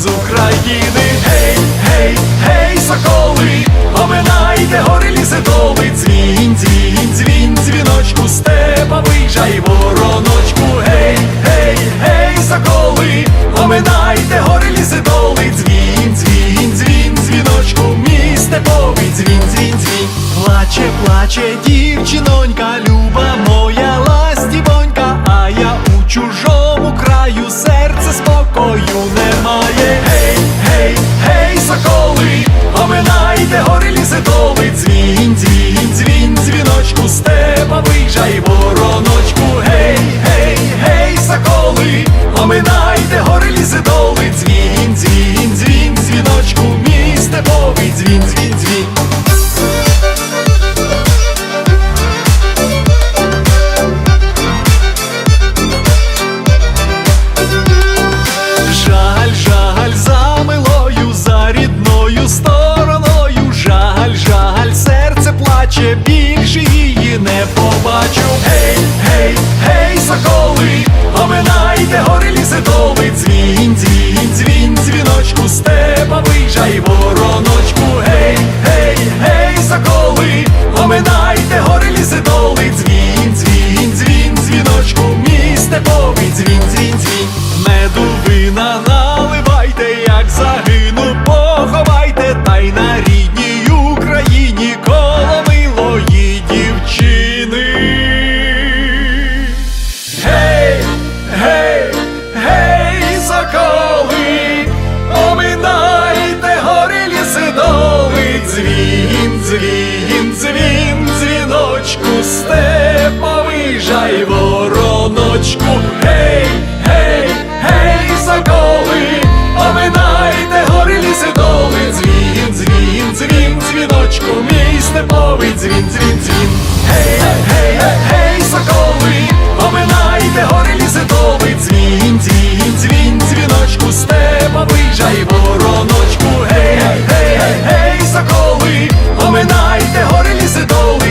з України. Гей, гей, гей, соколи, оминайте гори ліси доли, дзвін, дзвін, дзвін, дзвіночку, степа виїжджай, вороночку, гей, гей, гей, соколи, оминайте гори ліси доли, дзвін, дзвін, дзвін, дзвіночку, мій степовий, дзвін, дзвін, дзвін, плаче, плаче, дівчинонька, люба моя ластівонька, а я чужому краю серце спокою немає. Гей, гей, гей, соколи, оминайте гори ліси доли, дзвін, дзвін, дзвін, дзвіночку, степа виїжджай, вороночку, гей, гей, гей, соколи, оминайте гори ліси доли, дзвін, дзвін, дзвін, дзвіночку, мій степовий, дзвін, дзвін, дзвін. Жаль, серце плаче, більше її не побачу. Гей, гей, гей, соколи, оминайте гори ліси доли, дзвін, дзвін, дзвін, дзвіночку, степа виїжджай, вороночку, гей, гей, гей, соколи, оминайте гори ліси доли, дзвін, дзвін, дзвін, дзвіночку, мій степовий, дзвін, сидоли, дзвін, дзвін, дзвін, дзвіночку, мій степовий дзвін, дзвін, дзвін. Гей, гей, гей, соколи, оминайте гори лісидовий дзвін, дзвін, дзвін, дзвіночку, степовий жай вороночку. Гей, гей, гей, соколи, оминайте гори лісидовий.